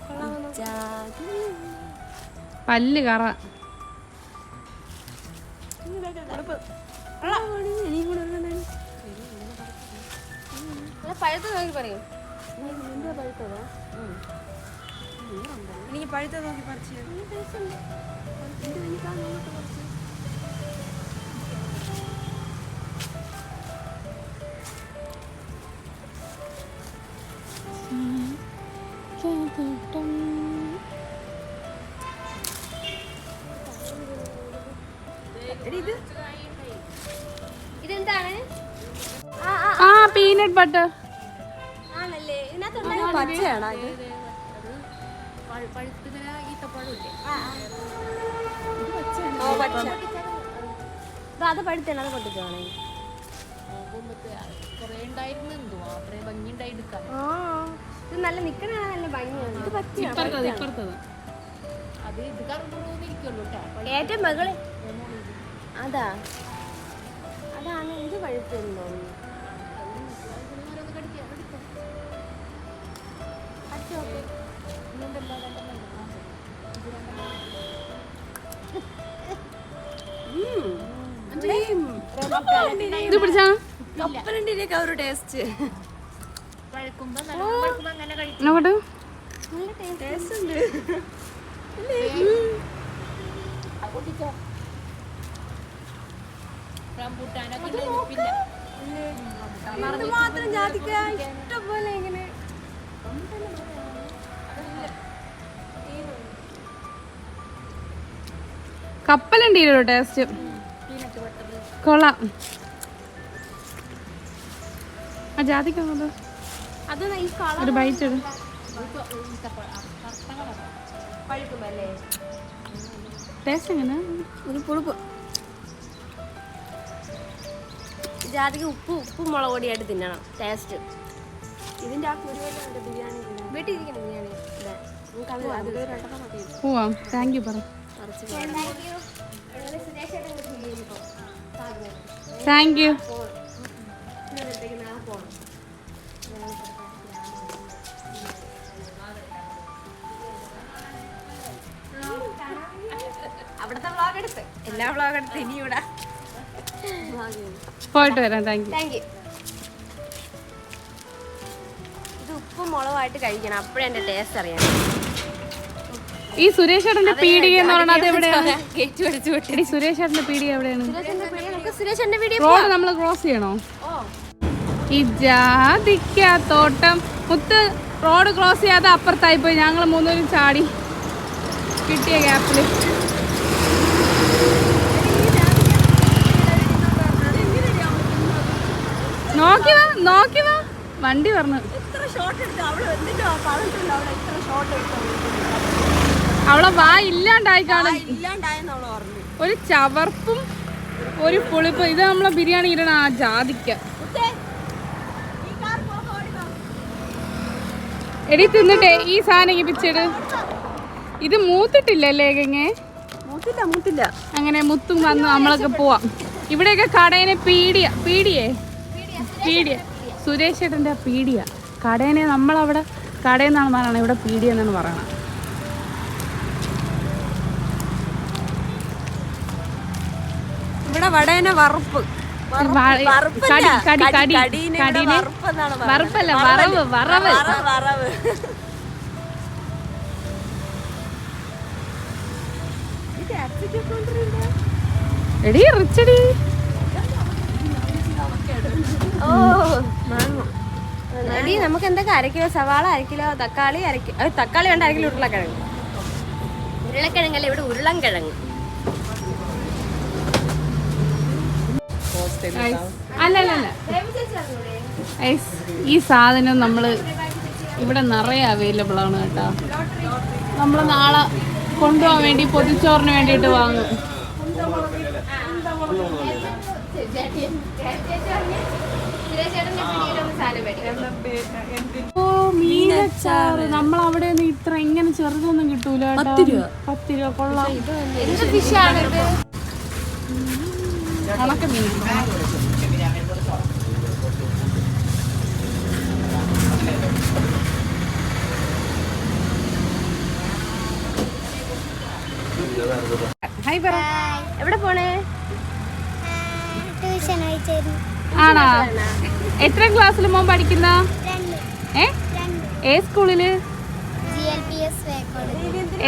കൊള്ളാമെന്നോ പല്ല് കറ. പഴുത്ത നോക്കി പറയും പഴുത്തതാ എനിക്ക് പഴുത്ത നോക്കി പറിച്ചു പീനട്ട് പാട്ട് അത് അത് പൊട്ടിക്കുവാണേ ഇത് നല്ല നിക്കണ നല്ല ഭംഗിയാണ്. ഇത് പറ്റിയാണ് ഇപ്പുറത്തത് ഇപ്പുറത്തത്. ഏറ്റവും മകൾ അതാ. അതാണ് ഇത് പഴുത്തെന്ന് തോന്നുന്നു. ഇത് പിടിച്ചാ? കപ്പലണ്ടിയിലേക്ക് ഒരു ടേസ്റ്റ് മാത്രം ജാതിക്ക ഇഷ്ടം പോലെ ഇങ്ങനെ കപ്പലുണ്ട് ടേസ്റ്റ് കൊള്ളാം. ആ ജാതിക്കുന്നത് അത് ഈ കളർ ഒരു ബൈറ്റ് ഇടും. ടേസ്റ്റ് എങ്ങനെ? ഒരു പുളിപ്പ്. ജാതിക്ക് ഉപ്പ് ഉപ്പ് മുളക് പൊടിയായിട്ട് തിന്നണം. ടേസ്റ്റ് ഇതിന്റെ ആ കുരുവല്ല ബിരിയാണി. വീട്ടിൽ ഇരിക്കണം ബിരിയാണി? പോവാം. താങ്ക് യു പറ. താങ്ക് യു അവിടുത്തെ വ്ളോഗ് എടുത്ത്. എല്ലാ വ്ളോഗ് എടുത്ത് ഇനി ഇവിടെ. പോയിട്ട് വരാം താങ്ക് യു താങ്ക് യു ഇത് ഉപ്പും മുളകായിട്ട് കഴിക്കണം അപ്പോഴേ എന്റെ ടേസ്റ്റ് അറിയാം. ഈ സുരേഷ് പീഡി പീടിക എന്ന് പറഞ്ഞാൽ എവിടെയാണ്? അടിച്ചു വിട്ടു. എടി സുരേഷ് ഏട്ടന്റെ പീടിക എവിടെയാണ്? സുരേഷേട്ടന്റെ റോഡ് നമ്മൾ ക്രോസ് ചെയ്യണോ? ഈ ജാതിക്ക തോട്ടം മുത്ത് റോഡ് ക്രോസ് ചെയ്യാതെ അപ്പുറത്തായി പോയി ഞങ്ങൾ മൂന്നൂരും ചാടി കിട്ടിയ ഗ്യാപ്പിൽ നോക്കി വാ നോക്കി വാ. വണ്ടി പറഞ്ഞു അവളെ വാ ഇല്ലാണ്ടായി കാണും ഒരു ചവർപ്പും ഒരു പുളിപ്പും. ഇത് നമ്മളെ ബിരിയാണി ഇടണ ആ ജാതിക്ക. എടി തിന്നിട്ടെ ഈ സാധനം പിച്ചിട്. ഇത് മൂത്തിട്ടില്ലല്ലേ ഗംഗേ? മൂത്തില്ല മൂത്തില്ല. അങ്ങനെ മുത്തും വന്ന് നമ്മളൊക്കെ പോവാം. ഇവിടെയൊക്കെ കടേനെ പീടിയ പീടിയേ? പീടിയ. സുരേഷ് ഏട്ടന്റെ പീടിയ. കടേനെ നമ്മളവിടെ കടയെന്നാണ് പറയണത് ഇവിടെ പീടിയ എന്നാണ് പറയണത്. ഇവിടെ വടേനെ വറുപ്പ്. വറുപ്പല്ല. വറവ്, വറവ്. എടി റിച്ചടി. ഓ മാങ്ങ. എടി നമുക്ക് എന്തൊക്കെ അരക്കിലോ സവാള അരക്കിലോ കിലോ തക്കാളി അരക്കി കിലോ തക്കാളി വേണ്ട അരക്കിലോ കിലോ ഉരുളക്കിഴങ്ങ്. ഉരുളക്കിഴങ്ങല്ലേ ഇവിടെ ഉരുളൻ കിഴങ്ങ് അല്ല അല്ല അല്ല ഐസ്, ഈ സാധനം നമ്മൾ ഇവിടെ നിറയെ അവൈലബിൾ ആണ് കേട്ടോ. നമ്മൾ നാളെ കൊണ്ടുപോകാൻ വേണ്ടി പൊതിച്ചോറിന് വേണ്ടിയിട്ട് വാങ്ങും. ഓ മീനച്ചാറ്. നമ്മൾ അവിടെ ഇത്ര ഇങ്ങനെ ചെറുതൊന്നും കിട്ടൂല കേട്ടോ. പത്ത് രൂപ കൊള്ളാം. ഫിഷാണ് ഇത് ഉണക്ക മീൻ. ഹായ് പറ. എവിടെ പോണേ? ആണോ? എത്ര ക്ലാസ്സിൽ മോൻ പഠിക്കുന്ന? ഏ? ഏ സ്കൂളിൽ?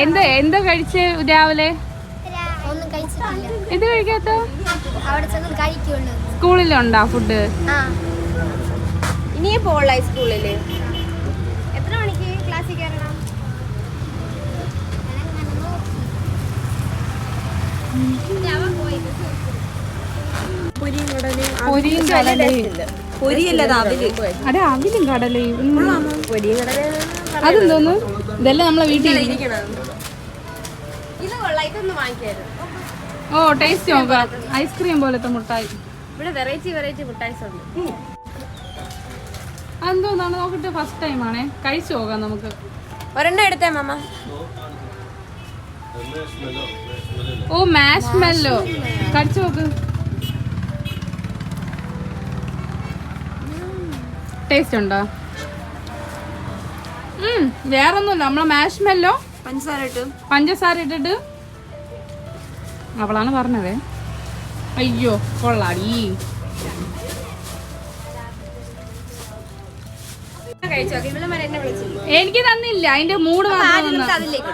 എന്ത് എന്താ കഴിച്ച് രാവിലെ? എന്ത് കഴിക്കാത്ത? സ്കൂളിലുണ്ടോ ഫുഡ്? ഇനിയും പോള സ്കൂളിൽ? എത്ര മണിക്ക് ക്ലാസ്സിൽ കയറണം? പൊരിയും കടലയും പൊരിയല്ലത് അവൽ അതെ അവിലും കടലയും. അതെന്തോന്നു പൊരിയും കടല അതെന്തോന്ന്? ഇതെല്ലാം നമ്മളെ വീട്ടിൽ ഇത് കൊള്ളാം ഇതൊന്ന് വാങ്ങിക്കായിരുന്നു ഓ ടേസ്റ്റ് നോക്കാം ഐസ്ക്രീം പോലത്തെ മുട്ടായി. ഇവിടെ വെറൈറ്റി വെറൈറ്റി മുട്ടായിസ് ഉണ്ട്. അതെന്തോന്നാണ്? നോക്കിട്ട് ഫസ്റ്റ് ടൈം ആണേ. കഴിച്ചു നോക്കാം നമുക്ക്. ഒരെണ്ണം എടുത്തേ മാമ. ഓ മാഷ് മെല്ലോ കടിച്ചു നോക്ക്. ടേസ്റ്റ് ഉണ്ടോ? വേറൊന്നുമില്ല. നമ്മളെ മാഷ് മെല്ലോ പഞ്ചസാര ഇട്ട്. പഞ്ചസാര ഇട്ടിട്ട് അവളാണ് പറഞ്ഞത്. അയ്യോ കൊള്ളാടി. എനിക്ക് തന്നില്ല. അതിന്റെ. അതിലേക്ക്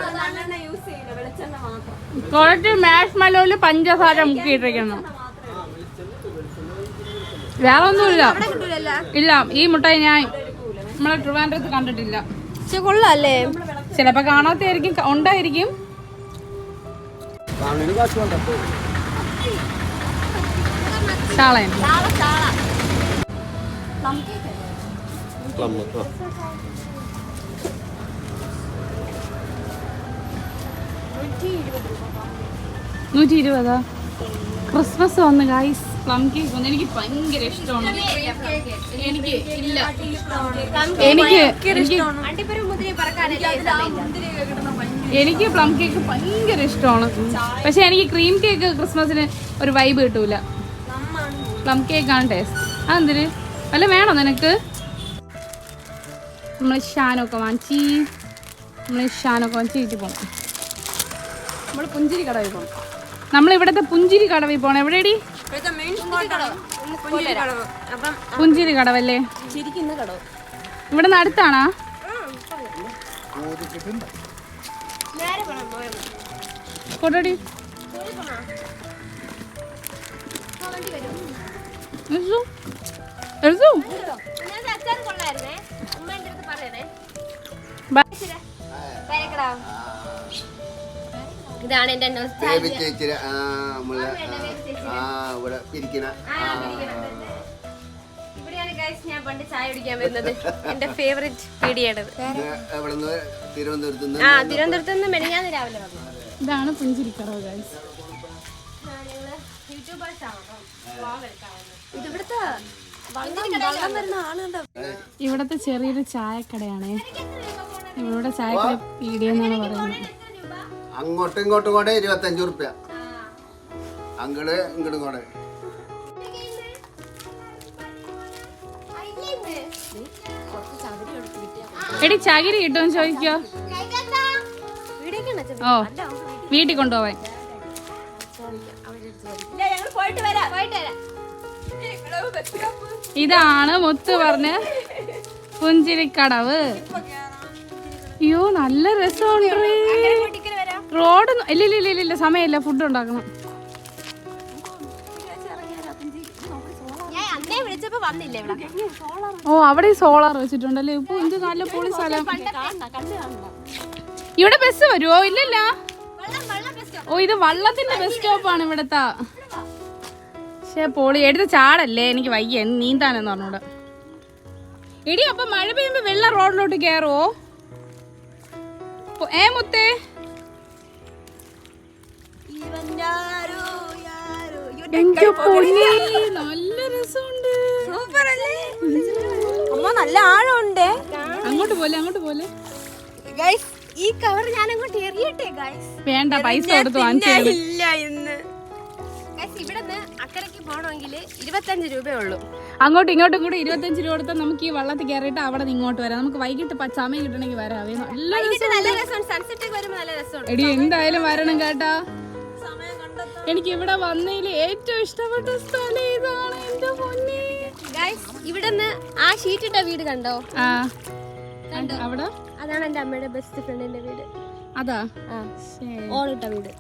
കുറച്ച് മാഷ് മെല്ലോയിൽ പഞ്ചസാര മുക്കിയിട്ടിരിക്കണം. വേറെ ഒന്നുമില്ല ഇല്ല ഈ മുട്ടായി ഞാൻ നമ്മളെ ട്രിവാൻഡ്രത്ത് കണ്ടിട്ടില്ല. കൊള്ളല്ലേ ചിലപ്പോ കാണാത്തായിരിക്കും ക- ഉണ്ടായിരിക്കും ചാളയൻ നൂറ്റി ഇരുപതാ ക്രിസ്മസ് വന്ന് ഗൈസ് പ്ലം കേക്ക് വന്ന് എനിക്ക് ഭയങ്കര ഇഷ്ടമാണ്. എനിക്ക് ഇല്ല. എനിക്ക് എനിക്ക് അണ്ടിപ്പരം മുതിരി പറക്കാനല്ലേ എനിക്ക് പ്ലം കേക്ക് ഭയങ്കര ഇഷ്ടമാണ്. പക്ഷെ എനിക്ക് ക്രീം കേക്ക് ക്രിസ്മസിന് ഒരു വൈബ് കിട്ടൂല. പ്ലം കേക്ക് ആണ് ടേസ്റ്റ് അതെന്തിന്? അല്ല വേണോ നിനക്ക്? നമ്മൾ ഷാനൊക്കെ വാങ്ങിച്ചി നമ്മൾ ഷാനൊക്കെ വാങ്ങിച്ച് വീട്ടിൽ പോകണം നമ്മൾ പുഞ്ചിരി കടവിൽ പോകണം നമ്മൾ ഇവിടുത്തെ പുഞ്ചിരി കടവിൽ പോകണം എവിടെയടി പുഞ്ചിരി കടവല്ലേ? ഇവിടെ നിന്ന് അടുത്താണോ? വരക്കടാ ഇതാണ് എന്റെ ചേച്ചി ആ ഇവിടെ പിരിക്കണ ഞാൻ പണ്ട് ചായ കുടിക്കാൻ വരുന്നത് എന്റെ ഫേവറേറ്റ് പീടിയാണത് തിരുവനന്തപുരത്ത് ആ തിരുവനന്തപുരത്ത് നിന്ന് മെനിഞ്ഞാന്ന് രാവിലെ വന്നു. ഇതാണ് പുഞ്ചിരി കടവ് ഗൈസ് ഇതിവിടുത്തെ ഇവിടുത്തെ ചെറിയൊരു ചായക്കടയാണ്. ഇവിടെ ചായക്കട പീടിയെന്നാണ് പറയുന്നത്. അങ്ങോട്ടും ഇങ്ങോട്ടും കൂടെ ഇരുപത്തഞ്ച് റുപ്യ അങ്കിൾ ഇങ്ങോട്ടും കൂടെ. എടി ചകിരി കിട്ടുമെന്ന് ചോദിക്കോ? ഓ വീട്ടിൽ കൊണ്ടുപോവാൻ. ഇതാണ് മുത്ത് പറഞ്ഞ പുഞ്ചിരിക്കടവ്. അയ്യോ നല്ല രസമുണ്ട് റോഡ് ഇല്ല ഇല്ല ഇല്ല ഇല്ല, ഇല്ല സമയമില്ല ഫുഡ് ഉണ്ടാക്കണം. വിളിച്ചപ്പോ വന്നില്ല ഇവിടെ? ഓ അവിടെ സോളാർ വെച്ചിട്ടുണ്ടല്ലേ? ഇപ്പൊ എന്ത് നല്ല പൊളി സ്ഥലം. ഇവിടെ ബസ് വരുമോ ഇല്ലല്ല. വെള്ളം വെള്ളം ബെസ്റ്റ് ഓ ഇത് വള്ളത്തിന്റെ ബസ് സ്റ്റോപ്പാണ് ഇവിടത്തെ. പക്ഷേ പോളി. എടുത്ത് ചാടല്ലേ? എനിക്ക് വയ്യ. നീന്താനെന്ന് പറഞ്ഞോട്. എടി അപ്പൊ മഴ പെയ്യുമ്പോ വെള്ളം റോഡിലോട്ട് കയറുവോ ഏ മുത്തേ? നല്ല രസമുണ്ട്. സൂപ്പർ അല്ലേ അമ്മ നല്ല ആഴമുണ്ട്. അങ്ങോട്ട് പോലെ അങ്ങോട്ട് പോലെ. ഗൈസ് ഈ കവർ ഞാൻ അങ്ങോട്ട് എറിയട്ടെ ഗൈസ് വേണ്ട പൈസ കൊടുത്ത് വാങ്ങിച്ചില്ല ഇന്ന്. അക്കരയ്ക്ക് പോകണമെങ്കിൽ ഇരുപത്തഞ്ച് രൂപയേ ഉള്ളൂ. അങ്ങോട്ടും ഇങ്ങോട്ടും കൂടി ഇരുപത്തഞ്ച് രൂപ കൊടുത്താൽ നമുക്ക് ഈ വള്ളത്തിൽ കയറിയിട്ട് അവിടെ നിന്ന് ഇങ്ങോട്ട് വരാം. നമുക്ക് വൈകിട്ട് സമയം കിട്ടണമെങ്കിൽ വരാം. നല്ല രസമുണ്ട്. സൺസെറ്റ് വരുമ്പോൾ നല്ല രസമുണ്ട്. എടി എന്തായാലും വരണം കേട്ടാ. എനിക്ക് ഇവിടെ വന്നതിൽ ഏറ്റവും ഇഷ്ടപ്പെട്ട സ്ഥലം ഇതാണ് എന്റെ പൊന്നെ. നിന്ന് ആ ഷീറ്റിട്ട വീട് കണ്ടോ? അവിടെ? അതാണ് എന്റെ അമ്മയുടെ ബെസ്റ്റ് ഫ്രണ്ടിന്റെ വീട്. അതാ. ഓളിട്ട വീട്.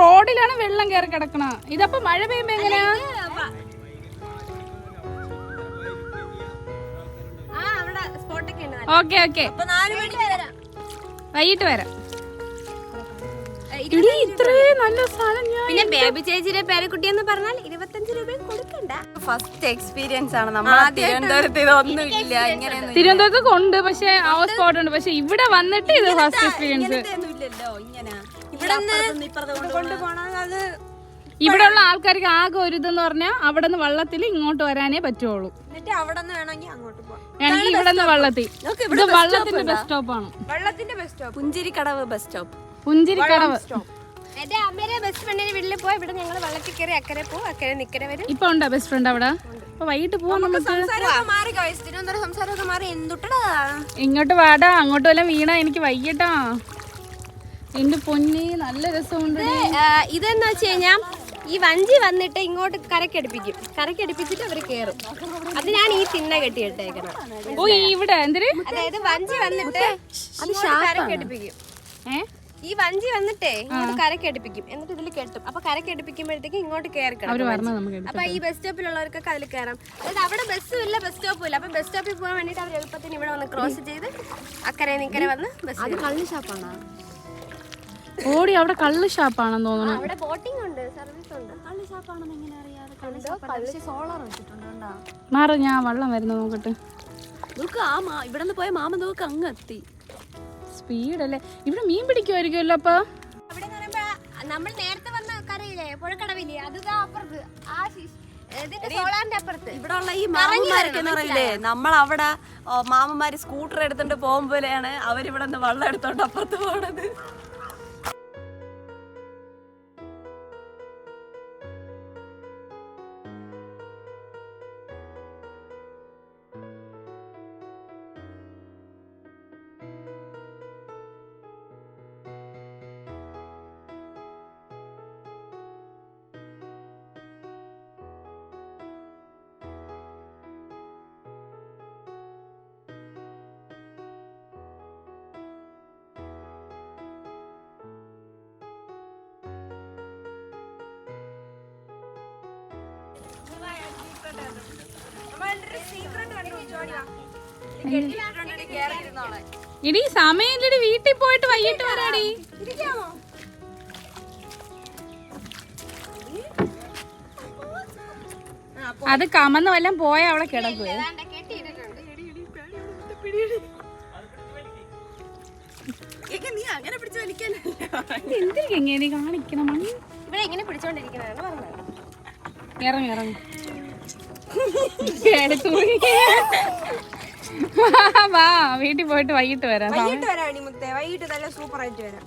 റോഡിലാണ് വെള്ളം കയറി കിടക്കണ. ഇതപ്പൊ മഴ പെയ്യുമ്പോ എങ്ങനെയാ? Okay okay. അപ്പൊ നാല് മണിക്ക് വരാം. വൈകിട്ട് വരാം. ഇടി ഇത്രയും നല്ല സ്ഥലം ഞാൻ പിന്നെ ബേബി ചേച്ചിയുടെ പേരക്കുട്ടി എന്ന് പറഞ്ഞാൽ ഇരുപത്തഞ്ച് രൂപ കൊടുക്കണ്ട. ഫസ്റ്റ് എക്സ്പീരിയൻസ് ആണ്. നമ്മൾ തിരുവനന്തപുരത്ത് ഇതൊന്നും ഇല്ല ഇങ്ങനെ തിരുവനന്തപുരത്തൊക്കെ ഉണ്ട് പക്ഷെ ആ സ്പോട്ട് ഉണ്ട്. പക്ഷെ ഇവിടെ വന്നിട്ട് ഇത് ഫസ്റ്റ് എക്സ്പീരിയൻസ് ഇല്ലല്ലോ ഇങ്ങനെ. ഇവിടെ കൊണ്ടുപോകണം. അത് ഇവിടെ ഉള്ള ആൾക്കാർക്ക് ആകെ ഒരു ഇതെന്ന് പറഞ്ഞാൽ അവിടെ നിന്ന് വള്ളത്തിൽ ഇങ്ങോട്ട് വരാനേ പറ്റുള്ളൂ. എന്നിട്ട് അവിടെ നിന്ന് വേണമെങ്കിൽ അങ്ങോട്ട് പോകാം ഇവിടെ നിന്ന് വള്ളത്തിൽ. ഇത് വള്ളത്തിന്റെ ബസ് ആണ്. വള്ളത്തിന്റെ bus stop Punchirikkadavu bus stop Punchirikkadavu എന്റെ അമ്മയുടെ ബെസ്റ്റ് ഫ്രണ്ടിന്റെ വീട്ടിൽ പോയി. ഇവിടെ ഞങ്ങൾ വെള്ളത്തിൽ കയറി അക്കരെ പോകും അക്കരെ നിക്കരെ വരും. ഇപ്പൊ ഉണ്ടോ ബെസ്റ്റ് ഫ്രണ്ട് അവിടെ? അപ്പൊ വൈകിട്ട് പോവാൻ നമുക്ക് ഇങ്ങോട്ട് വാടാ. അങ്ങോട്ട് വല്ല വീണ എനിക്ക് വൈകിട്ടാ എന്റെ പൊന്നി നല്ല രസമുണ്ട് ഇതെന്ന് വെച്ച് കഴിഞ്ഞാൽ ഈ വഞ്ചി വന്നിട്ട് ഇങ്ങോട്ട് കരക്കടുപ്പിക്കും. കരക്കടുപ്പിച്ചിട്ട് അവർ കേറും. അത് ഞാൻ ഈ തിന്ന കെട്ടിയിട്ടേക്കണം. ഓ ഇവിടെ എന്തിന് അതായത് വഞ്ചി വന്നിട്ട് കരക്കടുപ്പിക്കും. ഏ? ഈ വഞ്ചി വന്നിട്ടേ ഇങ്ങോട്ട് കരക്കടുപ്പിക്കും. എന്നിട്ട് ഇതിൽ കെട്ടും. അപ്പൊ കരക്കടുപ്പിക്കുമ്പോഴത്തേക്ക് ഇങ്ങോട്ട് കേറിക്കണം അപ്പൊ ഈ ബസ് സ്റ്റോപ്പിലുള്ളവർക്കൊക്കെ അതിൽ കയറാം അതായത് അവിടെ ബസ്സും ഇല്ല ബസ് സ്റ്റോപ്പും ഇല്ല. അപ്പൊ ബസ് സ്റ്റോപ്പിൽ പോകാൻ വേണ്ടിട്ട് അവർ എളുപ്പത്തിന് ഇവിടെ വന്ന് ക്രോസ് ചെയ്ത് അക്കരെ നിക്കരെ വന്ന് ബസ് കള്ളി ഷാപ്പാണ്? ഓടി അവിടെ കള്ള് ഷാപ്പാണെന്ന് തോന്നുന്നു. അവിടെ ബോട്ടിംഗ് ഉണ്ട്. സർവീസ് ഉണ്ട്. കള്ളി ഷാപ്പാണെന്ന് എങ്ങനെ അറിയാതെ കള്ളി ഷാപ്പ് സോളാർ വെച്ചിട്ടുണ്ട് കണ്ടോ. മാറി ഞാൻ വെള്ളം വരുന്നു നോക്കട്ടെ. നോക്ക് ആ മാ ഇവിടെ നിന്ന് പോയ മാമ നോക്ക് അങ്ങ് എത്തി സ്പീഡ് അല്ലേ ഇവിടെ മീൻ പിടിക്കുമായിരിക്കുമല്ലോ അപ്പൊ? അവിടെ നമ്മൾ നേരത്തെ വന്ന കരയില്ലേ പുഴക്കടവില്ലേ? അത് ദാ അപ്പുറത്ത്. ആ ഇവിടെ ഉള്ള ഈ മാമന്മാരൊക്കെ നമ്മൾ അവിടെ മാമന്മാര് സ്കൂട്ടർ എടുത്തോണ്ട് പോകുമ്പോഴാണ് അവരിവിടെ നിന്ന് വെള്ളം എടുത്തോണ്ട് അപ്പുറത്ത് പോണത്. ഇടി സമയമില്ലടി വീട്ടിൽ പോയിട്ട് വൈകിട്ട് വരാടി. അത് കമന്ന് വല്ലതും പോയ അവിടെ കിടക്കുവേ. നീ അങ്ങനെ പിടിച്ചു വലിക്കാനല്ലേ? എന്തിരിക്കും എങ്ങനെ കാണിക്കണം ഇറങ്ങി ഇറങ്ങി. വാ വീട്ടിൽ പോയിട്ട് വൈകിട്ട് വരാം. വൈകിട്ട് വരാം മുത്തേ വൈകിട്ട് നല്ല സൂപ്പർ ആയിട്ട് വരാം.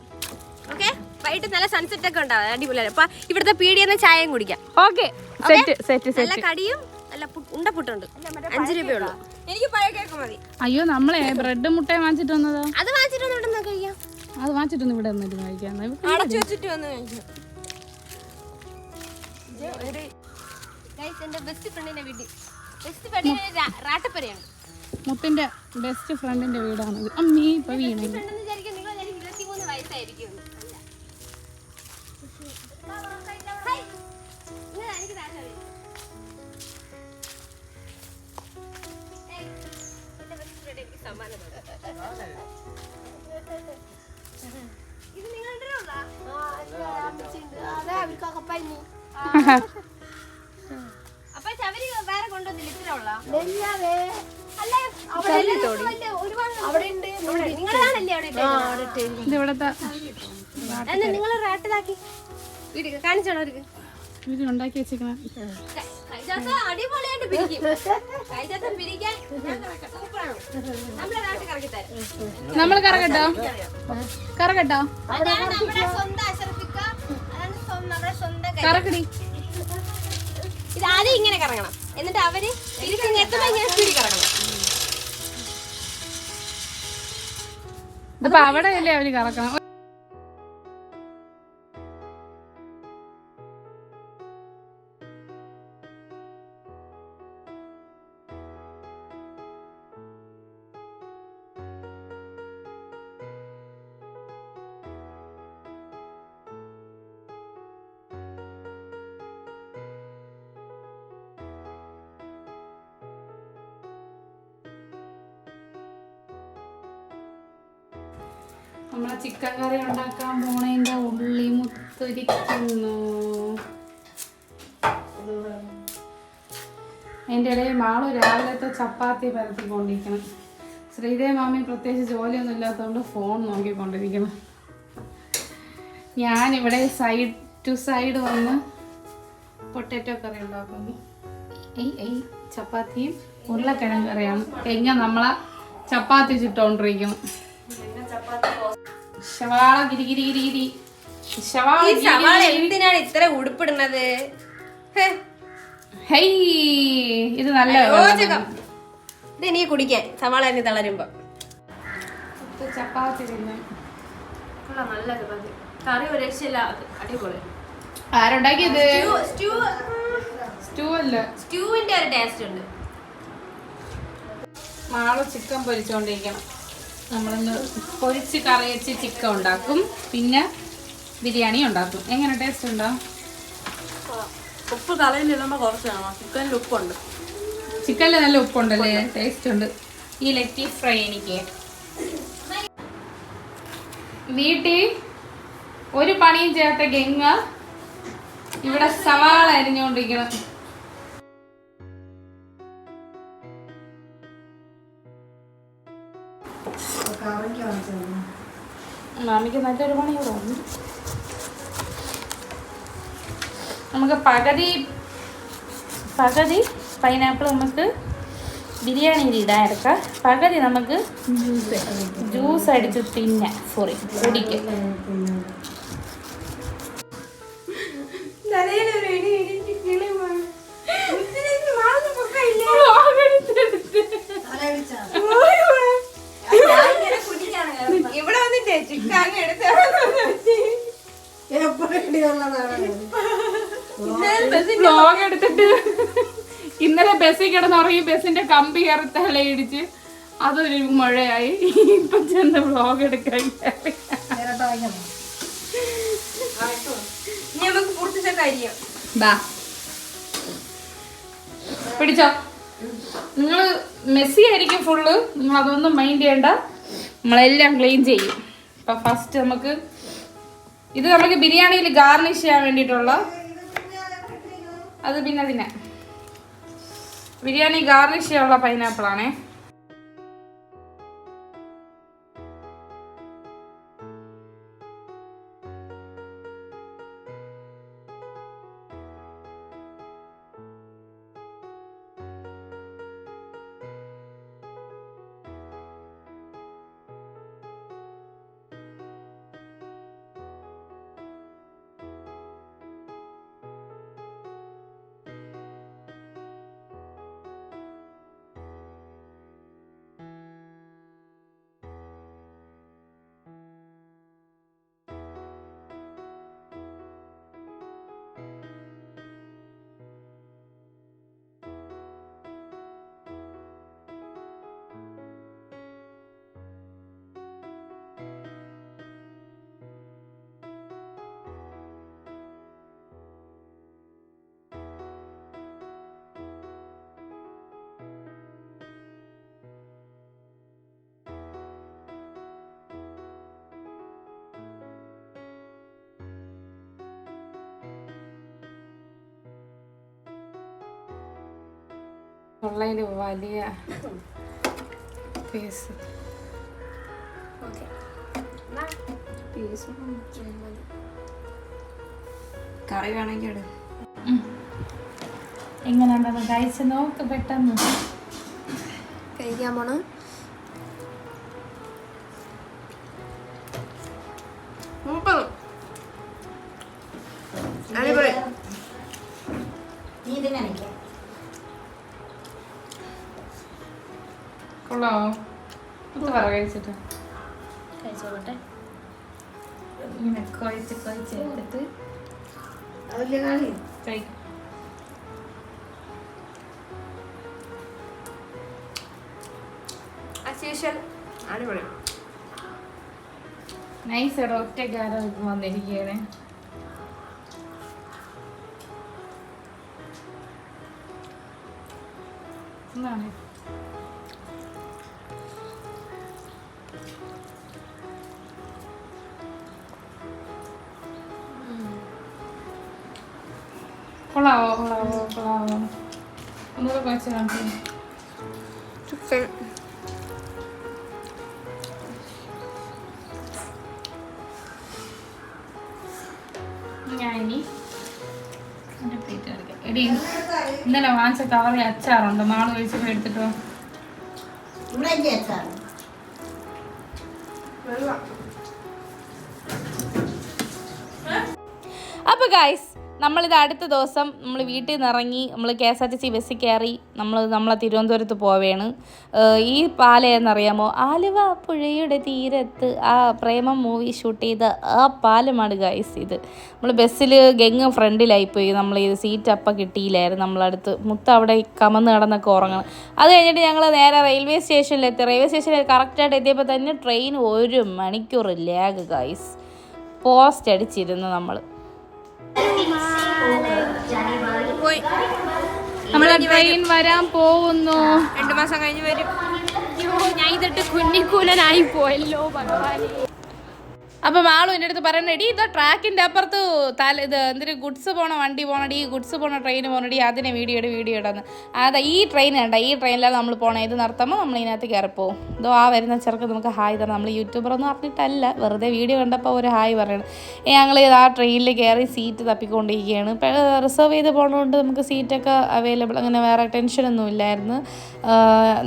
ഓക്കെ വൈകിട്ട് നല്ല സൺസെറ്റ് ഒക്കെ ഉണ്ടാവും. അടിപൊളിയാണ് അപ്പൊ ഇവിടുത്തെ പീടിയെന്ന് ചായയും കുടിക്കാം. ഓക്കെ സെറ്റ് സെറ്റ് നല്ല സെറ്റ് കടിയും നല്ല ഉണ്ടപ്പുട്ടുണ്ട്. അഞ്ചു രൂപയുള്ളൂ എനിക്ക് പഴയ കേക്ക് മതി. അയ്യോ നമ്മളെ ബ്രെഡ് മുട്ടയും വാങ്ങിച്ചിട്ട് വന്നതോ? അത് വാങ്ങിച്ചിട്ട് ഇവിടെ കഴിക്കാം? അത് വാങ്ങിച്ചിട്ടൊന്നും ഇവിടെ വന്നിട്ട് കഴിക്കാം. അടച്ചു വെച്ചിട്ട് വന്ന് കഴിക്കും. ഗൈസ് എന്റെ ബെസ്റ്റ് ഫ്രണ്ടിന്റെ വീട്ടിൽ ബെസ്റ്റ് ഫ്രണ്ടിന്റെ റാട്ടപ്പരയാണ് മുത്തിന്റെ ബെസ്റ്റ് ഫ്രണ്ടിന്റെ വീടാണത് അമ്മീ ഇപ്പൊ വീണേ. ഫ്രണ്ടെന്ന് വിചാരിക്കും നിങ്ങൾ വിചാരിക്കും ഇരുപത്തിമൂന്ന് വയസ്സായിരിക്കും. എന്ന്. അല്ല. ഹായ്. ഇങ്ങ് ഇവിടത്തെ എന്നാ നിങ്ങൾ റാട്ടിലാക്കി അവർക്ക് ഉണ്ടാക്കി കൈജാത്ത അടിപൊളിയായിട്ട് പിരിക്കും. നമ്മൾ കറകട്ടോ കറകട്ടോ അതാണ് നമ്മുടെ സ്വന്തം അശർഫിക്ക അതാണ് സ്വന്തം- നമ്മുടെ സ്വന്തം കറക്കടി ഇത് ആദ്യം ഇങ്ങനെ കറങ്ങണം. എന്നിട്ട് അവർ തിരിച്ച് എത്തുമ്പോ ഇങ്ങനെ സ്പീഡിൽ കറങ്ങണം ഇതിപ്പോ അവിടെ അല്ലേ അവർ കറക്കണം? ചിക്കൻ കറി ഉണ്ടാക്കാൻ പോണേന്റെ ഉള്ളി മുത്തുരിക്കുന്നു. അതിന്റെ ഇടയിൽ മാളു രാവിലത്തെ ചപ്പാത്തി പരത്തിക്കൊണ്ടിരിക്കണം. ശ്രീദേവി മാമി പ്രത്യേകിച്ച് ജോലിയൊന്നും ഇല്ലാത്തതുകൊണ്ട് ഫോൺ നോക്കിക്കൊണ്ടിരിക്കണം ഞാനിവിടെ സൈഡ് ടു സൈഡ് വന്ന് പൊട്ടറ്റോ കറി ഉണ്ടാക്കുന്നു. ഈ ഈ ചപ്പാത്തിയും ഉരുളക്കിഴങ്ങ് കറിയാണ്. എങ്ങനെ നമ്മളെ ചപ്പാത്തി ചുട്ടോണ്ടിരിക്കണം ശവാള ഗിരി ഗിരി ഗിരി ഗിരി. ശവാള ഈ ഗിരി സവാള ഗിരി ഗിരി. എന്തിനാണ് ഇത്ര ഉടുപ്പിടുന്നത്? ഹേ, ഇത് നല്ല അരോചകം. ഇത് എനിക്ക് കുടിക്കാൻ. സവാള എന്നെ തളരുമ്പോ. ചപ്പാത്തി തിന്നാൻ നല്ല ചപ്പാത്തി. കറി ഒരു രക്ഷയില്ല അടിപൊളി. ആരുണ്ടാക്കിയത്? Stew stew. അല്ല. സ്റ്റൂവിന്റെ ഒരു ടേസ്റ്റ് ഉണ്ട്. മാൾ ചിക്കൻ പൊരിച്ചുകൊണ്ടിരിക്കണം നമ്മളിന്ന് പൊരിച്ച് കറി വെച്ച് ചിക്കൻ ഉണ്ടാക്കും. പിന്നെ ബിരിയാണി ഉണ്ടാക്കും. എങ്ങനെ ടേസ്റ്റ് ഉണ്ടോ? ഉപ്പ് തലയിൽ ഇടുമ്പോ കുറച്ചാണോ? ചിക്കനിൽ ഉപ്പുണ്ട്. ചിക്കനിൽ നല്ല ഉപ്പുണ്ടല്ലേ? ടേസ്റ്റ് ഉണ്ട്. ഈ ലെറ്റി ഫ്രൈ എനിക്ക്. വീട്ടിൽ ഒരു പണിയും ചെയ്യാത്ത ഗംഗ ഇവിടെ സവാള അരിഞ്ഞുകൊണ്ടിരിക്കണം മാമിക്ക് നല്ലൊരു പണി കൂടെ നമുക്ക് പകുതി പകുതി പൈനാപ്പിൾ നമുക്ക് ബിരിയാണിയിൽ ഇടാൻ എടുക്കാം പകുതി നമുക്ക് ജ്യൂസ് ജ്യൂസ് അടിച്ച് തിന്നാം. സോറി കുടിക്കാം ഇവിടെ വന്നിട്ടേ ചിക്കൻ എടുത്ത് ബ്ലോഗ് എടുത്തിട്ട് ഇന്നലെ ബസ്സിൽ കിടന്നുറങ്ങി ബസ്സിന്റെ കമ്പി കയറി ഇടിച്ച് അതൊരു മഴയായി. ഇപ്പൊ ചെന്ന് വ്ളോഗ് എടുക്കാൻ നമുക്ക്. പിടിച്ചോ. നിങ്ങൾ മെസ്സി ആയിരിക്കും ഫുള്ള് നിങ്ങൾ അതൊന്നും മൈൻഡ് ചെയ്യണ്ട. നമ്മളെല്ലാം ക്ലീൻ ചെയ്യും. അപ്പം ഫസ്റ്റ് നമുക്ക് ഇത് നമുക്ക് ബിരിയാണിയിൽ ഗാർണിഷ് ചെയ്യാൻ വേണ്ടിയിട്ടുള്ള അത് പിന്നെ അതിനെ ബിരിയാണി ഗാർണിഷ് ചെയ്യാനുള്ള പൈനാപ്പിൾ ഉള്ളതിൽ വലിയ പീസ്. കറി വേണമെങ്കിൽ ഇട്. എങ്ങനെയുണ്ടെന്ന് കഴിച്ച് നോക്ക് പെട്ടെന്ന്. കഴിക്കാൻ പോണ. അടിപൊളി. നൈസ് എടാ ഒറ്റക്കാരോ വന്നിരിക്കുകയാണ് എന്താണ് കൊള്ളാവോ കൊള്ളാവോ കൊള്ളാവോ. ഒന്നുകൂടെ കുഴച്ച് കാണിച്ചു ഇന്നലെ വാങ്ങിച്ച കവറിൽ അച്ചാറുണ്ട് നാളെ കഴിച്ചപ്പോൾ എടുത്തിട്ടോ അപ്പോൾ ഗായ്സ് നമ്മളിത് അടുത്ത ദിവസം നമ്മൾ വീട്ടിൽ നിന്ന് ഇറങ്ങി നമ്മൾ K S R T C ബസ്സിൽ കയറി നമ്മൾ നമ്മളെ തിരുവനന്തപുരത്ത് പോവേണ്. ഈ പാലയെന്നറിയാമോ ആലുവ പുഴയുടെ തീരത്ത് ആ പ്രേമം മൂവി ഷൂട്ട് ചെയ്ത ആ പാലമാണ് ഗൈസ് ഇത്. നമ്മൾ ബസ്സിൽ ഗംഗ ഫ്രണ്ടിലായിപ്പോയി. നമ്മൾ ഇത് സീറ്റ് അപ്പം കിട്ടിയില്ലായിരുന്നു നമ്മളടുത്ത്. മുത്ത അവിടെ കമന്ന് കിടന്നൊക്കെ ഉറങ്ങണം. അത് കഴിഞ്ഞിട്ട് ഞങ്ങൾ നേരെ റെയിൽവേ സ്റ്റേഷനിലെത്തി. റെയിൽവേ സ്റ്റേഷനിൽ കറക്റ്റായിട്ട് എത്തിയപ്പോൾ തന്നെ ട്രെയിൻ ഒരു മണിക്കൂർ ലാഗ് ഗൈസ് പോസ്റ്റ് അടിച്ചിരുന്നു നമ്മൾ പോയി. നമ്മളെ ട്രെയിൻ വരാൻ പോകുന്നു. രണ്ടു മാസം കഴിഞ്ഞ് വരും. ഞാൻ ഇതിട്ട് കുഞ്ഞിക്കൂലനായി പോയല്ലോ ഭഗവാനെ. അപ്പം ആളും എന്റെ അടുത്ത് പറയണ എടി ഇതാ ട്രാക്കിന്റെ അപ്പുറത്ത് തല ഇത് എന്തൊരു ഗുഡ്സ് പോണ വണ്ടി പോണടി ഗുഡ്സ് പോണ ട്രെയിൻ പോണടി അതിനെ വീഡിയോ ഇട് വീഡിയോ ഇടുന്നു. അതാ ഈ ട്രെയിൻ കണ്ട ഈ ട്രെയിനിലാണ് നമ്മൾ പോണേ. ഇത് നിർത്തുമ്പോൾ നമ്മൾ ഇതിനകത്ത് കയറിപ്പോവും. ഇതോ ആ വരുന്ന ചെറുക്ക് നമുക്ക് ഹായ് തരണം. നമ്മൾ യൂട്യൂബറൊന്നും അറിഞ്ഞിട്ടല്ല. വെറുതെ വീഡിയോ കണ്ടപ്പോൾ ഒരു ഹായ് പറയണം. ഞങ്ങൾ ഇത് ആ ട്രെയിനിൽ കയറി സീറ്റ് തപ്പിക്കൊണ്ടിരിക്കുകയാണ്. റിസർവ് ചെയ്ത് പോണതുകൊണ്ട് നമുക്ക് സീറ്റൊക്കെ അവൈലബിൾ അങ്ങനെ വേറെ ടെൻഷനൊന്നും ഇല്ലായിരുന്നു.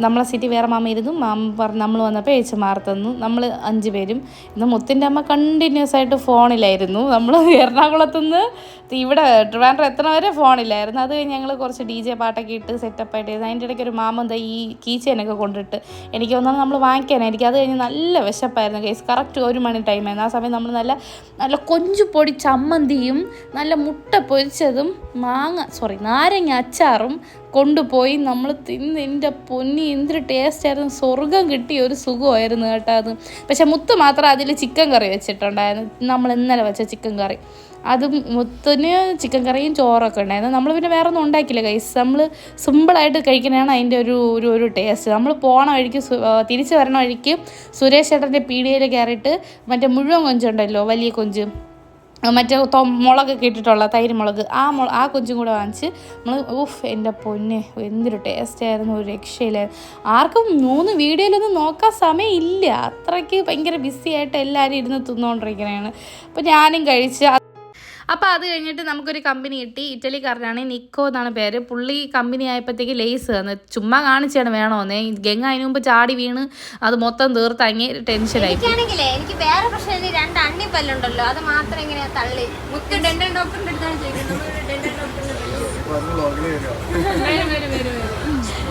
നമ്മളെ സീറ്റ് വേറെ മാമ ഇരുന്നു. മാമ പറഞ്ഞ് നമ്മൾ വന്നപ്പോൾ ഏച്ചു മാർത്തന്നു നമ്മൾ അഞ്ച് പേരും. ഇന്ന് മുത്തിന്റെ അമ്മ കണ്ടിന്യൂസ് ആയിട്ട് ഫോണിലായിരുന്നു നമ്മൾ എറണാകുളത്തുനിന്ന് ഇവിടെ ട്രിവാൻഡ്രം എത്തണ വരെ ഫോണിലായിരുന്നു അത് ഞങ്ങൾ കുറച്ച് ഡി ജെ പാട്ടൊക്കെ ഇട്ട് സെറ്റപ്പ് ആയിട്ട് ചെയ്ത് അതിന്റെ ഇടയ്ക്ക് ഒരു മാമ എന്താ ഈ കീച്ചേനൊക്കെ കൊണ്ടിട്ട് എനിക്ക് ഒന്നാമത് നമ്മൾ വാങ്ങിക്കാനായിരിക്കും അത് കഴിഞ്ഞ് നല്ല വിശപ്പായിരുന്നു കേസ് കറക്റ്റ് ഒരു മണി ടൈമായിരുന്നു ആ സമയം നമ്മൾ നല്ല നല്ല കൊഞ്ചു പൊടി ചമ്മന്തിയും നല്ല മുട്ട പൊരിച്ചതും മാങ്ങ സോറി നാരങ്ങ അച്ചാറും കൊണ്ടുപോയി നമ്മൾ തിന്ന് എന്റെ പൊന്നി എന്തൊരു ടേസ്റ്റ് ആയിരുന്നു. സ്വർഗം കിട്ടിയ ഒരു സുഖമായിരുന്നു കേട്ടോ അത്. പക്ഷെ മുത്ത് മാത്രം അതിൽ ചിക്കൻ കറി വെച്ചിട്ടുണ്ടായിരുന്നു. നമ്മൾ ഇന്നലെ വെച്ച ചിക്കൻ കറി അതും മുത്തിന് ചിക്കൻ കറിയും ചോറൊക്കെ ഉണ്ടായിരുന്നു. നമ്മൾ പിന്നെ വേറെ ഒന്നും ഉണ്ടാക്കില്ല കൈസ് നമ്മൾ സിമ്പിളായിട്ട് കഴിക്കുന്നതാണ് അതിന്റെ ഒരു ഒരു ഒരു ടേസ്റ്റ് നമ്മൾ പോണ വഴിക്ക് തിരിച്ചു വരണ വഴിക്ക് സുരേഷ് ചേട്ടന്റെ പീടികയിൽ കയറിയിട്ട് മറ്റേ മുഴുവൻ കൊഞ്ചുണ്ടല്ലോ വലിയ കൊഞ്ച്. മറ്റേ തൊ മുളക് ഇട്ടിട്ടുള്ള തൈര് മുളക്. ആ മുള ആ കൊഞ്ചും കൂടെ വാങ്ങിച്ച് നമ്മൾ ഊഫ് എന്റെ പൊന്നെ എന്തൊരു ടേസ്റ്റ് ആയിരുന്നു ഒരു രക്ഷയില്ലായിരുന്നു. ആർക്കും മൂന്ന് വീഡിയോയിലൊന്നും നോക്കാൻ സമയമില്ല. അത്രയ്ക്ക് ഭയങ്കര ബിസി ആയിട്ട് എല്ലാവരും ഇരുന്ന് തിന്നുകൊണ്ടിരിക്കുന്നതാണ് അപ്പോൾ ഞാനും കഴിച്ച് അപ്പോൾ അത് കഴിഞ്ഞിട്ട് നമുക്കൊരു കമ്പനി കിട്ടി. ഇറ്റലിക്കാരനാണ് നിക്കോ എന്നാണ് പേര്. പുള്ളി കമ്പനി ആയപ്പോഴത്തേക്ക് ലേസ് തന്നു ചുമ്മാ കാണിച്ചാണ് വേണമെന്നേ ഗംഗ അതിന് മുമ്പ് ചാടി വീണ്. അത് മൊത്തം തീർത്ത് അങ്ങേ ടെൻഷനായി എനിക്ക് വേറെ പ്രശ്നം രണ്ട് രണ്ട് അണ്ണിപ്പല്ലുണ്ടല്ലോ അത് മാത്രം ഇങ്ങനെ തള്ളി. മുത്ത് ഡെന്റൽ ഡോക്ടറിന്റെ അടുത്താണ് ചോദിക്കുന്നത്.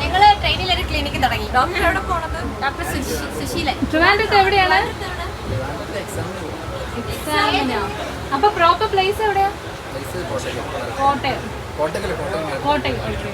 ഞങ്ങൾ ട്രെയിനിൽ ഒരു ക്ലിനിക്ക് തുടങ്ങി. ഡോക്ടർ എവിടെ പോണത്? ഡോക്ടർ സുശീലൻ. എവിടെയാണ്? എക്സാമിനോ അപ്പൊ പ്രോപ്പർ പ്ലേസ് എവിടെയാ? കോട്ടയം. കോട്ടയം. ഓക്കെ